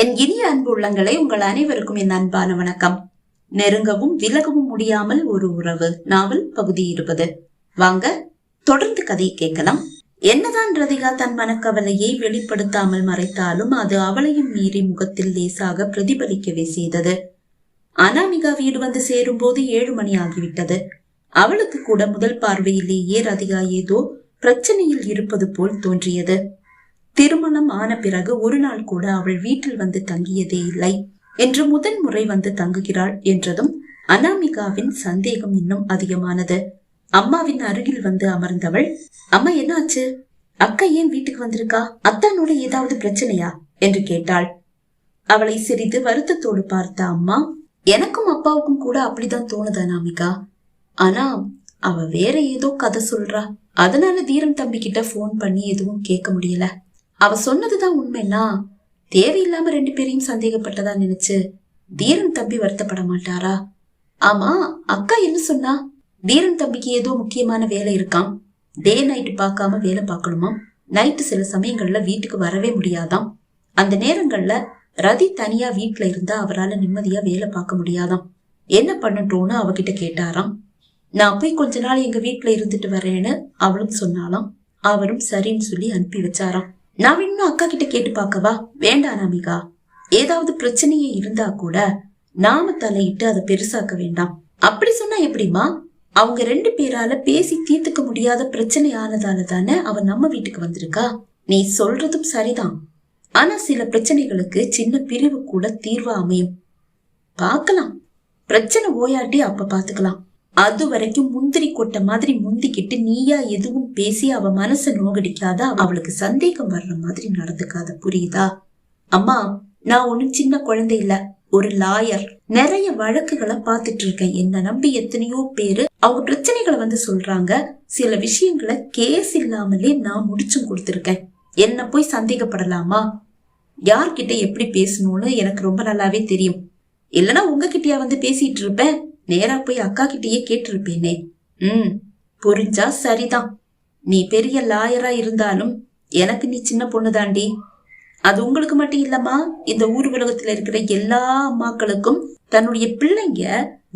என் இனிய அன்பு உள்ளங்களை உங்கள் அனைவருக்கும் என் அன்பான வணக்கம். நெருங்கவும் விலகவும் முடியாமல் ஒரு உறவு நாவல் பகுதி இருபது. வாங்க தொடர்ந்து கதையை கேட்கலாம். என்னதான் ரதிகா தன் மனக்கவலையை வெளிப்படுத்தாமல் மறைத்தாலும் அது அவளையும் மீறி முகத்தில் லேசாக பிரதிபலிக்கவே செய்தது. அனாமிகா வீடு வந்து சேரும்போது ஏழு மணி ஆகிவிட்டது. அவளுக்கு கூட முதல் பார்வையிலேயே ரதிகா ஏதோ பிரச்சனையில் இருப்பது போல் தோன்றியது. திருமணம் ஆன பிறகு ஒரு நாள் கூட அவள் வீட்டில் வந்து தங்கியதே இல்லை. என்று முதன் முறை வந்து தங்குகிறாள் என்றதும் அனாமிகாவின் சந்தேகம் இன்னும் அதிகமானது. அம்மாவின் அருகில் வந்து அமர்ந்தவள் அம்மா என்னாச்சு? அக்கா ஏன் வீட்டுக்கு வந்திருக்கா? அத்தானோட ஏதாவது பிரச்சனையா? என்று கேட்டாள். அவளை சிறிது வருத்தத்தோடு பார்த்த அம்மா எனக்கும் அப்பாவுக்கும் கூட அப்படிதான் தோணுது அனாமிகா. ஆனா அவ வேற ஏதோ கதை சொல்றா. அதனால தீரன் தம்பி கிட்ட போன் பண்ணி எதுவும் கேட்க முடியல. அவ சொன்னதுதான் உண்மைன்னா? தேவையில்லாம ரெண்டு பேரையும் சந்தேகப்பட்டதா நினைச்சு தீரன் தம்பி வருத்தப்பட மாட்டாரா? ஆமா அக்கா என்ன சொன்னா? தீரன் தம்பிக்கு ஏதோ முக்கியமான வேலை இருக்காம். டே நைட்டு பார்க்காம வேலை பார்க்கணுமா? நைட்டு சில சமயங்கள்ல வீட்டுக்கு வரவே முடியாதாம். அந்த நேரங்கள்ல ரதி தனியா வீட்ல இருந்தா அவரால நிம்மதியா வேலை பார்க்க முடியாதாம். என்ன பண்ணட்டோன்னு அவகிட்ட கேட்டாராம். நான் போய் கொஞ்ச நாள் எங்க வீட்டுல இருந்துட்டு வரேன்னு அவளும் சொன்னாலாம் அவரும் சரின்னு சொல்லி அனுப்பி வச்சாராம். நான் இன்னும் அக்கா கிட்ட கேட்டு பார்க்கவா? வேண்டாம் நாமிகா ஏதாவது பிரச்சனையே இருந்தா கூட நாம தலையிட்டு அதை பெருசாக்க வேண்டாம். அப்படி சொன்னா எப்படிமா அவங்க ரெண்டு பேரால பேசி தீர்த்துக்க முடியாத பிரச்சனை ஆனதால தானே அவ நம்ம வீட்டுக்கு வந்திருக்கா? நீ சொல்றதும் சரிதான். ஆனா சில பிரச்சனைகளுக்கு சின்ன பிரிவு கூட தீர்வா அமையும். பார்க்கலாம். பிரச்சனை ஓயாட்டி அப்ப பாத்துக்கலாம் அது வரைக்கும் முந்திரி கொட்டை மாதிரி முந்திக்கிட்டு நீயா எதுவும் பேசி அவ மனசை நோகடிக்காத அவளுக்கு சந்தேகம் வர்ற மாதிரி நடந்துக்காத புரியுதா? அம்மா நான் ஒண்ணும் சின்ன குழந்தை இல்ல ஒரு லாயர் நிறைய வழக்குகளை பார்த்துட்டு இருக்கேன் என்ன நம்பி எத்தனையோ பேரு அவங்க பிரச்சனைகளை வந்து சொல்றாங்க. சில விஷயங்களை கேஸ் இல்லாமலே நான் முடிச்சும் கொடுத்துருக்கேன். என்ன போய் சந்தேகப்படலாமா? யார்கிட்ட எப்படி பேசணும்னு எனக்கு ரொம்ப நல்லாவே தெரியும். இல்லனா உங்ககிட்டயா வந்து பேசிட்டு இருப்பேன் நேரா போய் அக்கா கிட்டயே கேட்டிருப்பேனே. ம் புரிஞ்சா சரிதான். நீ பெரிய லாயரா இருந்தாலும் எனக்கு நீ சின்ன பொண்ணு தாண்டி அது உங்களுக்கு மட்டும் இல்லம்மா இந்த ஊர் உலகத்துல இருக்கிற எல்லா அம்மாக்களுக்கும் தன்னுடைய பிள்ளைங்க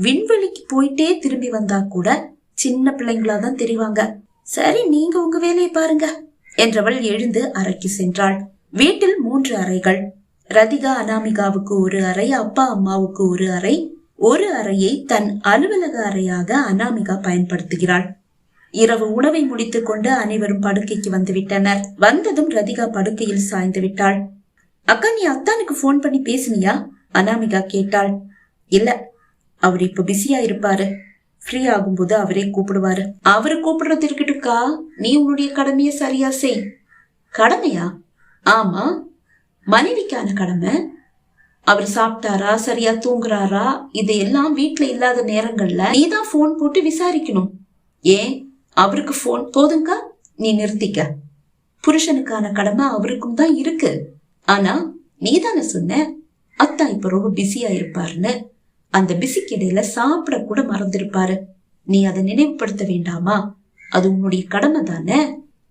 விண்வெளிக்கு போயிட்டே திரும்பி வந்தா கூட சின்ன பிள்ளைங்களா தான் தெரிவாங்க. சரி நீங்க உங்க வேலையை பாருங்க என்றவள் எழுந்து அறைக்கு சென்றாள். வீட்டில் மூன்று அறைகள். ரதிகா அனாமிகாவுக்கு ஒரு அறை அப்பா அம்மாவுக்கு ஒரு அறை ஒரு அறையை தன் அலுவலக அறையாக அனாமிகா பயன்படுத்துகிறாள். இரவு உணவை முடித்துக் கொண்டு அனைவரும் படுக்கைக்கு வந்துவிட்டனர். வந்ததும் ரதிகா படுக்கையில் சாய்ந்து விட்டாள். அக்கா நீ அத்தானுக்கு போன் பண்ணி பேசுனியா? அனாமிகா கேட்டாள். இல்ல அவர் இப்ப பிஸியா இருப்பாரு. ஃப்ரீ ஆகும்போது அவரே கூப்பிடுவாரு. அவரு கூப்பிடுறது இருக்கட்டும்க்கா. நீ உன்னுடைய கடமைய சரியா செய். கடமையா? ஆமா. மனைவிக்கான கடமை. அவர் சாப்பிட்டாரா? சரியா தூங்குறாரா? இதையெல்லாம் வீட்டுல இல்லாத நேரங்கள்ல நீ தான் போன் போட்டு விசாரிக்கணும். ஏன்? அவருக்கு போன் போதுங்கா நீ நிறுத்திக்க. புருஷனுக்கான கடமை அவருக்கும் தான் இருக்கு. ஆனா நீ தானே சொன்ன? அத்தா இப்ப ரொம்ப பிஸியா இருப்பாருன்னு. அந்த பிஸிக்கு இடையில சாப்பிட கூட மறந்திருப்பாரு. நீ அதை நினைவுபடுத்த வேண்டாமா? அது உன்னுடைய கடமை தானே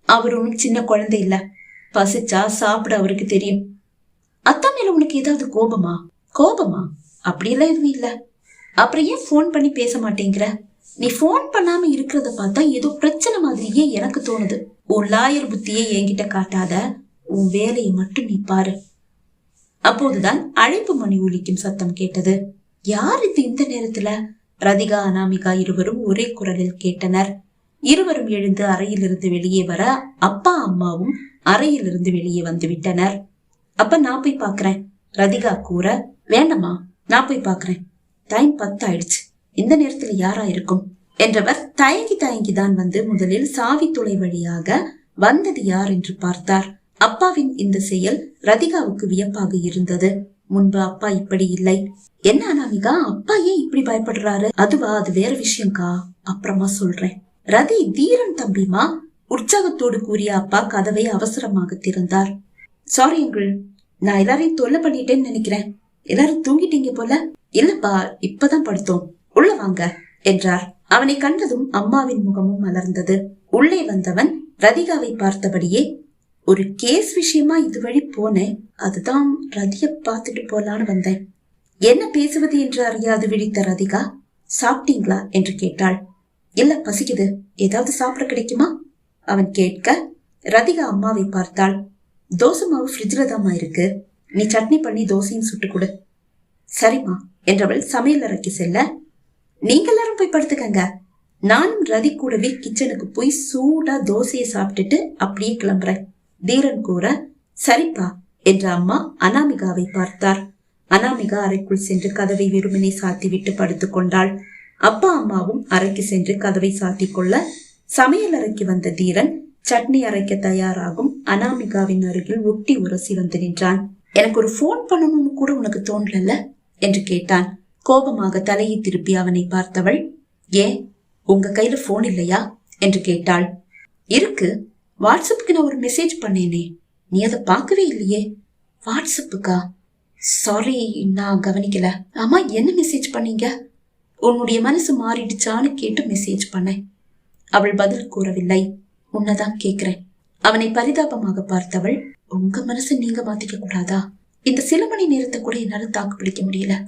அவர் ஒன்றும் சின்ன குழந்தை இல்ல. பசிச்சா சாப்பிட அவருக்கு தெரியும். அத்தா மேல உனக்கு ஏதாவது கோபமா? கோபமா? அப்படியெல்லாம் எதுவும் இல்ல. அப்புறம் ஏன் ஃபோன் பண்ணி பேச மாட்டேங்கிற? நீ ஃபோன் பண்ணாம இருக்கிறத பார்த்தா ஏதோ பிரச்சனை மாதிரியே எனக்கு தோணுது. உன் லாயர் புத்தியை என்கிட்ட காட்டாத. உன் வேலையை மட்டும் நீ பாரு. அப்போதுதான் அழைப்பு மணி ஒலிக்கும் சத்தம் கேட்டது. யார் இது இந்த நேரத்துல? ரதிகா அனாமிகா இருவரும் ஒரே குரலில் கேட்டனர். இருவரும் எழுந்து அறையிலிருந்து வெளியே வர அப்பா அம்மாவும் அறையிலிருந்து வெளியே வந்து விட்டனர். அப்ப நான் போய் பாக்குறேன். ரதிகா கூற வேண்டாமா நான் போய் பாக்குறேன். டைம் பத்து ஆயிடுச்சு இந்த நேரத்துல யாரா இருக்கும்? என்றவர் தயங்கி தயங்கி தான் வந்து முதலில் சாவி துளை வழியாக வந்தது யார் என்று பார்த்தார். அப்பாவின் இந்த செயல் ரதிகாவுக்கு வியப்பாக இருந்தது. முன்பு அப்பா இப்படி இல்லை. என்ன அனாமிகா அப்பா ஏன் இப்படி பயப்படுறாரு? அதுவா அது வேற விஷயம்க்கா. அப்புறமா சொல்றேன். ரதி தீரன் தம்பிமா உற்சாகத்தோடு கூறிய அப்பா கதவை அவசரமாக திறந்தார். சாரி அங்கிள் நான் எல்லாரையும் தொல்லை பண்ணிட்டேன்னு நினைக்கிறேன். எல்லாரும் தூங்கிட்டீங்க போல. இல்லப்பா இப்பதான் படுத்தோம். உள்ள வாங்க என்றார். அவனை கண்டதும் அம்மாவின் முகமும் மலர்ந்தது. உள்ளே வந்தவன் ரதிகாவை பார்த்தபடியே ஒரு கேஸ் விஷயமா இது வழி போனேன். அதுதான் ரதிய பார்த்துட்டு போலான்னு வந்தேன். என்ன பேசுவது என்று அறியாது விழித்த ரதிகா சாப்பிட்டீங்களா? என்று கேட்டாள். இல்ல பசிக்குது. ஏதாவது சாப்பிட கிடைக்குமா? அவன் கேட்க ரதிகா அம்மாவை பார்த்தாள். தோசை மாவு ஃப்ரிட்ஜில் தாம்மா இருக்கு. நீ சட்னி பண்ணி தோசையும் சுட்டு கொடு சரிம்மா என்றவள் சமையல் அறைக்கு செல்ல. நீங்க எல்லாரும் போய் படுத்துக்கங்க. நானும் ரதி கூடவே கிச்சனுக்கு போய் சூடா தோசையை சாப்பிட்டுட்டு அப்படியே கிளம்புறேன். தீரன் கூற சரிப்பா என்ற அம்மா அனாமிகாவை பார்த்தார். அனாமிகா அறைக்குள் சென்று கதவை வெறுமனே சாத்தி விட்டு படுத்து கொண்டாள். அப்பா அம்மாவும் அறைக்கு சென்று கதவை சாத்திக் கொள்ள சமையல் அறைக்கு வந்த தீரன் சட்னி அரைக்க தயாராகும். அனாமிகாவின் அருகில் ஒட்டி உரசி வந்து நின்றான். எனக்கு ஒரு போன் பண்ணணும்னு கூட உனக்கு தோன்றல என்று கேட்டான். கோபமாக தலையை திருப்பி அவனை பார்த்தவள். ஏன் உங்க கையில போன் இல்லையா? என்று கேட்டாள். இருக்கு. வாட்ஸ்அப்புக்கு நான் ஒரு மெசேஜ் பண்ணேனே. நீ அதை பார்க்கவே இல்லையே. வாட்ஸ்அப்புக்கா? சாரி நான் கவனிக்கல. ஆமா என்ன மெசேஜ் பண்ணீங்க? உன்னுடைய மனசு மாறிடுச்சான்னு கேட்டு மெசேஜ் பண்ணேன். அவள் பதில் கூறவில்லை. உன்னதான் கேக்குறேன். அவனை பரிதாபமாக பார்த்தவள் உங்க மனசை நீங்க மாத்திக்க கூடாதா? இந்த சில மணி நேரத்தை கூட என்னால தாக்கு பிடிக்க முடியல.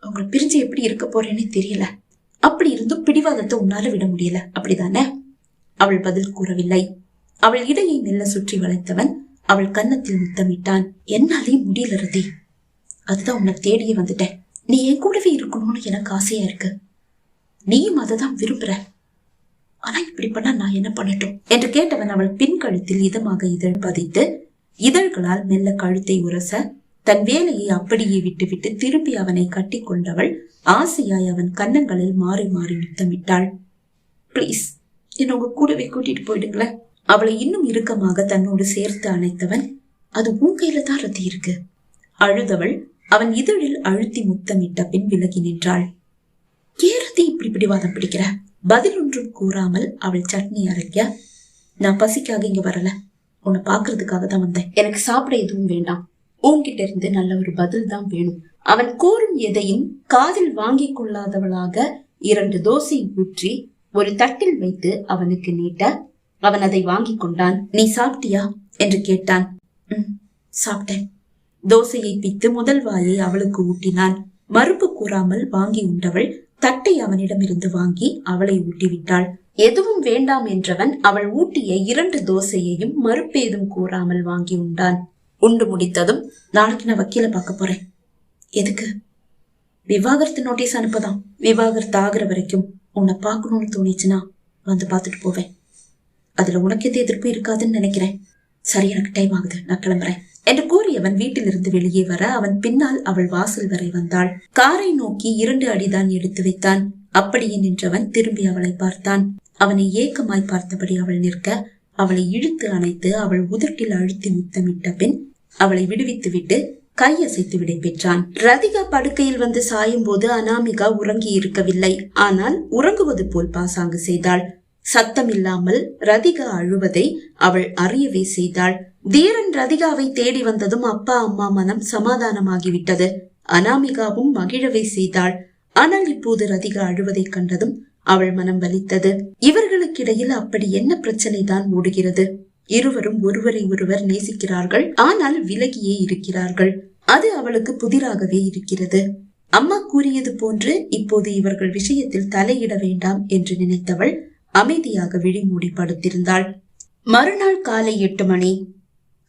உங்களை பிரிஞ்சு எப்படி இருக்க போறேன்னு தெரியல. அப்படி இருந்தும் பிடிவாதத்தை உன்னால விட முடியல. அப்படிதானே? அவள் பதில் கூறவில்லை. அவள் இடையை மெல்ல சுற்றி வளைத்தவன் அவள் கன்னத்தில் முத்தமிட்டான். என்னாலே முடியல ரதி. அதுதான் உன்னை தேடியே வந்துட்டேன். நீ என் கூடவே இருக்கணும்னு எனக்கு ஆசையா இருக்கு. நீயும் அதை தான் விரும்புற. ஆனா இப்படி பண்ணா நான் என்ன பண்ணட்டும்? என்று கேட்டவன் அவள் பின் கழுத்தில் இதமாக இதழ் பதித்து இதழ்களால் மெல்ல கழுத்தை உரச தன் வேலையை அப்படியே விட்டுவிட்டு திருப்பி அவனை கட்டி கொண்டவள் ஆசையாய் அவன் கன்னங்களில் மாறி மாறி முத்தமிட்டாள். ப்ளீஸ் என்ன உங்க கூடவே கூட்டிட்டு போயிடுங்களேன். அவளை இன்னும் இறுக்கமாக தன்னோடு சேர்த்து அணைத்தவன் அது உன் கையில தான் ரத்தி இருக்கு. அழுதவள் அவன் இதழில் அழுத்தி முத்தமிட்ட பின் விலகி நின்றாள். ஏறதி இப்படி பிடிவாதம் பிடிக்கிற? பதில் ஒன்றும் கூறாமல் அவள் சட்னி அரைக்க நான் பசிக்காக இங்க வரல. உன்னை பாக்குறதுக்காக தான் வந்தேன். எனக்கு சாப்பிட எதுவும் வேண்டாம். உன்கிட்ட இருந்து நல்ல ஒரு பதில் தான் வேணும். அவன் கூறும் எதையும் காதில் வாங்கிக் கொள்ளாதவளாக இரண்டு தோசை ஊற்றி ஒரு தட்டில் வைத்து அவனுக்கு நீட்ட அவன் அதை வாங்கி கொண்டான். நீ சாப்பிட்டியா? என்று கேட்டான். சாப்பிட்டேன். தோசையை பித்து முதல் வாயை அவளுக்கு ஊட்டினான். மறுப்பு கூறாமல் வாங்கி உண்டவள் தட்டை அவனிடமிருந்து வாங்கி அவளை ஊட்டிவிட்டாள். எதுவும் வேண்டாம் என்றவன் அவள் ஊட்டிய இரண்டு தோசையையும் மறுப்பேதும் கூறாமல் வாங்கி உண்டான். உண்டு முடித்ததும் நாளைக்கு நான் வக்கீல பார்க்க போறேன். எதுக்கு? விவாகரத்து நோட்டீஸ் அனுப்பதாம் விவாகரத்து ஆகிற வரைக்கும் உன்னை பார்க்கணும்னு தோணிச்சுன்னா வந்து பார்த்துட்டு போவேன். அதுல உனக்கு எந்த எதிர்ப்பு இருக்காதுன்னு நினைக்கிறேன். சரி எனக்கு டைம் ஆகுது. நான் கிளம்புறேன். என்று கூறியவன் வீட்டிலிருந்து வெளியே வர அவன் பின்னால் அவள் வாசல் வரை வந்தாள். காரை நோக்கி இரண்டு அடிதான் எடுத்து வைத்தான். அப்படியே நின்றவன் திரும்பி அவளை பார்த்தான். அவனை ஏக்கமாய் பார்த்தபடி அவள் நிற்க அவளை இழுத்து அணைத்து அவள் உதட்டில் அழுத்தி முத்தமிட்ட பின் அவளை விடுவித்துவிட்டு கையசைத்து விடை பெற்றான். ரதிகா படுக்கையில் வந்து சாயும் போது அனாமிகா உறங்கி இருக்கவில்லை ஆனால் உறங்குவது போல் பாசாங்கு செய்தாள். சத்தமில்லாமல் ரதிகா அழுவதை அவள் அறியவே செய்தாள். தீரன் ரதிகாவை தேடி வந்ததும் அப்பா அம்மா மனம் சமாதானமாகிவிட்டது. அனாமிகாவும் மகிழவே செய்தாள். ஆனால் இப்போது ரதிகா அழுவதைக் கண்டதும் அவள் மனம் வலித்தது. இவர்களுக்கிடையில் அப்படி என்ன பிரச்சனை தான் ஓடுகிறது? இருவரும் ஒருவரை ஒருவர் நேசிக்கிறார்கள். ஆனால் விலகியே இருக்கிறார்கள். அது அவளுக்கு புதிராகவே இருக்கிறது. அம்மா கூறியது போன்று இப்போது இவர்கள் விஷயத்தில் தலையிட வேண்டாம் என்று நினைத்தவள் அமைதியாக விழிமூடி படுத்திருந்தாள் மறுநாள் காலை எட்டு மணி.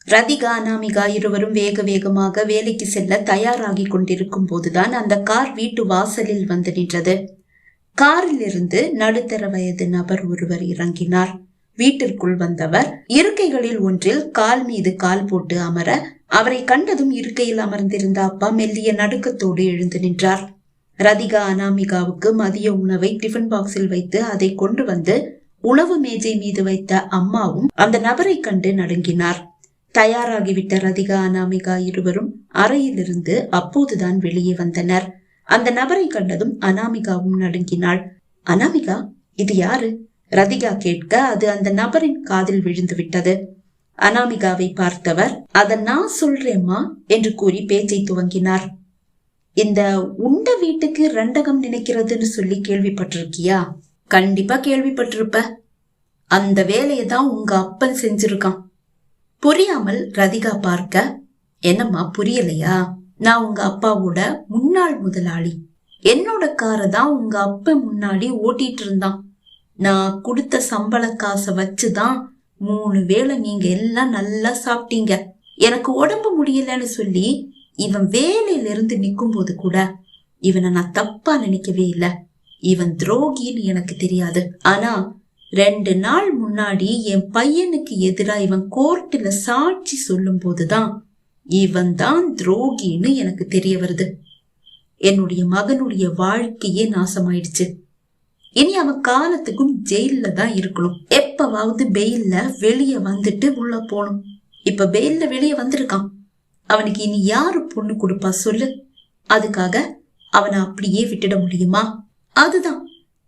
ரதிகா அனாமிகா இருவரும் வேக வேகமாக வேலைக்கு செல்ல தயாராகி கொண்டிருக்கும் போதுதான் அந்த கார் வீட்டு வாசலில் வந்து நின்றது. காரில் இருந்து நடுத்தர வயது நபர் ஒருவர் இறங்கினார். வீட்டிற்குள் வந்தவர் இருக்கைகளில் ஒன்றில் கால் மீது கால் போட்டு அமர அவரை கண்டதும் இருக்கையில் அமர்ந்திருந்த அப்பா மெல்லிய நடுக்கத்தோடு எழுந்து நின்றார். ரதிகா அனாமிகாவுக்கு மதிய உணவை டிஃபன் பாக்ஸில் வைத்து அதை கொண்டு வந்து உணவு மேஜை மீது வைத்த அம்மாவும் அந்த நபரை கண்டு நடுங்கினார். தயாராகிவிட்ட ரதிகா அனாமிகா இருவரும் அறையிலிருந்து அப்போதுதான் வெளியே வந்தனர். அந்த நபரை கண்டதும் அனாமிகாவும் நடுங்கினாள். அனாமிகா இது யாரு? ரதிகா கேட்க அது அந்த நபரின் காதில் விழுந்து விட்டது. அனாமிகாவை பார்த்தவர் அத நான் சொல்றேம்மா என்று கூறி பேச்சை துவங்கினார். இந்த உண்ட வீட்டுக்கு ரெண்டகம் நினைக்கிறதுன்னு சொல்லி கேள்விப்பட்டிருக்கியா? கண்டிப்பா கேள்விப்பட்டிருப்ப. அந்த வேலையை தான் உங்க அப்பன் செஞ்சிருக்கான். புரியாமல் ரதிகா பார்க்க என்னம்மா புரியலையா? நான் உங்க அப்பாவோட முன்னாள் முதலாளி. என்னோட காரை தான் உங்க அப்ப முன்னாடி ஓட்டிட்டு இருந்தான். நான் கொடுத்த சம்பள காசை வச்சுதான் மூணு வேளை நீங்க எல்லாம் நல்லா சாப்பிட்டீங்க. எனக்கு உடம்பு முடியலன்னு சொல்லி இவன் வேலையில இருந்து போது கூட இவனை நான் தப்பா நினைக்கவே இல்லை. இவன் துரோகின்னு எனக்கு தெரியாது. ஆனா ரெண்டு நாள் முன்னாடி என் பையனுக்கு எதிராக இவன் கோர்ட்டில் சாட்சி சொல்லும் போதுதான் இவன் தான் துரோகின்னு எனக்கு தெரிய வருது. என்னுடைய மகனுடைய வாழ்க்கையே நாசமாயிடுச்சு. இனி அவன் காலத்துக்கும் ஜெயில தான் இருக்கணும். எப்பவாவது பெயில்ல வெளியே வந்துட்டு உள்ள போகணும். இப்ப பெயில்ல வெளியே வந்திருக்கான். அவனுக்கு இனி யாரு பொண்ணு கொடுப்பா சொல்லு. அதுக்காக அவனை அப்படியே விட்டுட முடியுமா? அதுதான்.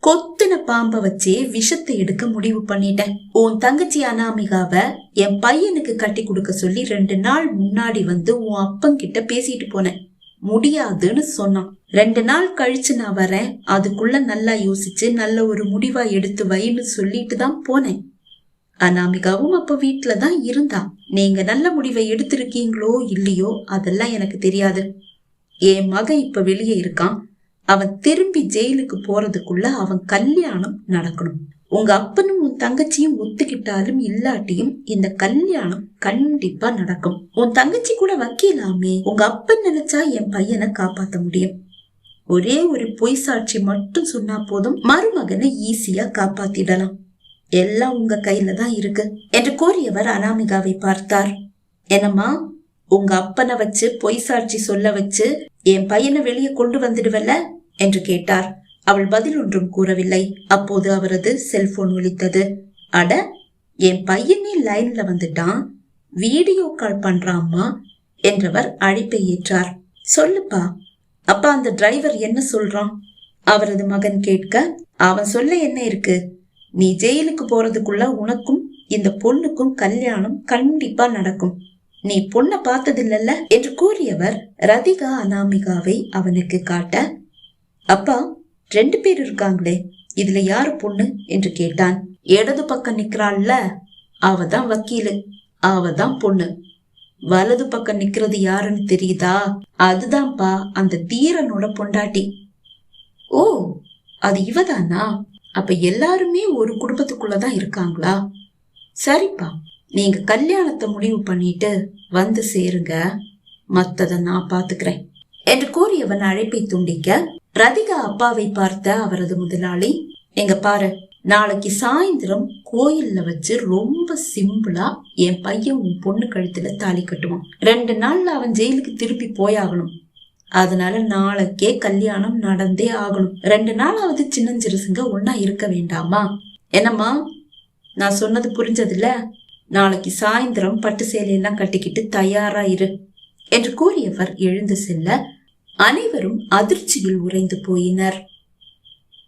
கொத்தின பாம்ப வச்சே விஷத்தை எடுக்க முடிவு பண்ணிட்டேன். உன் தங்கச்சி அனாமிகாவ என் பையனுக்கு கட்டி கொடுக்க சொல்லி ரெண்டு நாள் முன்னாடி வந்து உன் அப்பங்கிட்ட பேசிட்டு போனேன். முடியாதுன்னு சொன்னான். ரெண்டு நாள் கழிச்சு நான் வரேன். அதுக்குள்ள நல்லா யோசிச்சு நல்ல ஒரு முடிவா எடுத்து வைன்னு சொல்லிட்டு தான் போனேன். அனாமிகாவும் அப்ப வீட்டில் தான் இருந்தா. நீங்க நல்ல முடிவை எடுத்திருக்கீங்களோ இல்லையோ அதெல்லாம் எனக்கு தெரியாது. என் மகன் இப்ப வெளியே இருக்கான். அவன் திரும்பி ஜெயிலுக்கு போறதுக்குள்ள அவன் கல்யாணம் நடக்கணும். உங்க அப்பனும் உன் தங்கச்சியும் ஒத்துக்கிட்டாலும் இல்லாட்டியும் இந்த கல்யாணம் கண்டிப்பா நடக்கும். உன் தங்கச்சி கூட வக்கீலாமே. உங்க அப்பன் நினைச்சா என் பையனை காப்பாத்த முடியும். ஒரே ஒரு பொய் சாட்சி மட்டும் சொன்னா போதும் மருமகனை ஈஸியா காப்பாத்திடலாம். எல்லாம் உங்க கையில தான் இருக்கு என்று கூறியவர் அனாமிகாவை பார்த்தார். என்னம்மா உங்க அப்பனை வச்சு பொய் சாட்சி சொல்ல வச்சு என் பையனை வெளியே கொண்டு வந்துடுவல்ல? என்று கேட்டார். அவள் பதில் ஒன்றும் கூறவில்லை. அப்போது அவரது செல்போன் ஒலித்தது. அட என் பையனே லைன்ல வந்துட்டான். வீடியோ கால் பண்றாம்மா என்றவர் அழைப்பை ஏற்றார். சொல்லுப்பா அப்பா அந்த டிரைவர் என்ன சொல்றான்? அவரது மகன் கேட்க அவன் சொல்ல என்ன இருக்கு? நீ ஜெயிலுக்கு போறதுக்குள்ள உனக்கும் இந்த பொண்ணுக்கும் கல்யாணம் கண்டிப்பா நடக்கும். நீ பொண்ணை பார்த்ததில்லல்ல என்று கூறியவர் ரதிகா அனாமிகாவை அவனுக்கு காட்ட அப்பா ரெண்டு பேர் இருக்காங்களே இதுல யாரு பொண்ணு? என்று கேட்டான். இடது பக்கம் நிக்கிறாள்ல அவ தான் வக்கீலு அவ தான் பொண்ணு. வலது பக்கம் நிக்கிறது யாருன்னு தெரியுதா? அதுதான்ப்பா அந்த தீரனோட பொண்டாட்டி. ஓ அது இவதானா? அப்ப எல்லாருமே ஒரு குடும்பத்துக்குள்ளதான் இருக்காங்களா? சரிப்பா. நீங்க கல்யாணத்தை முடிவு பண்ணிட்டு வந்து சேருங்க. மத்ததை நான் பாத்துக்கிறேன். என்று கூறியவன் அழைப்பை துண்டிக்க ரதிகா அப்பாவை பார்த்த அவரது முதலாளி எங்க பாரு நாளைக்கு சாயந்தரம் கோயில்ல வச்சு ரொம்ப சிம்பிளா என் பையன் உன் பொண்ணு கழுத்துல தாலி கட்டுவான். ரெண்டு நாள்ல அவன் ஜெயிலுக்கு திருப்பி போயாகணும். அதனால நாளைக்கே கல்யாணம் நடந்தே ஆகணும். ரெண்டு நாளாவது சின்னஞ்சிறுசுங்க ஒன்னா இருக்க வேண்டாமா? என்னம்மா நான் சொன்னது புரிஞ்சதில்ல? நாளைக்கு சாயந்தரம் பட்டு சேலையெல்லாம் கட்டிக்கிட்டு தயாரா இரு என்று கூறியவர் எழுந்து செல்ல அனைவரும் அதிர்ச்சியில் உறைந்து போயினர்.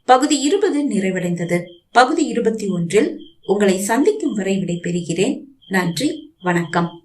பகுதி இருபது நிறைவடைந்தது. பகுதி இருபத்தி ஒன்றில் உங்களை சந்திக்கும் வரை விடைபெறுகிறேன். நன்றி வணக்கம்.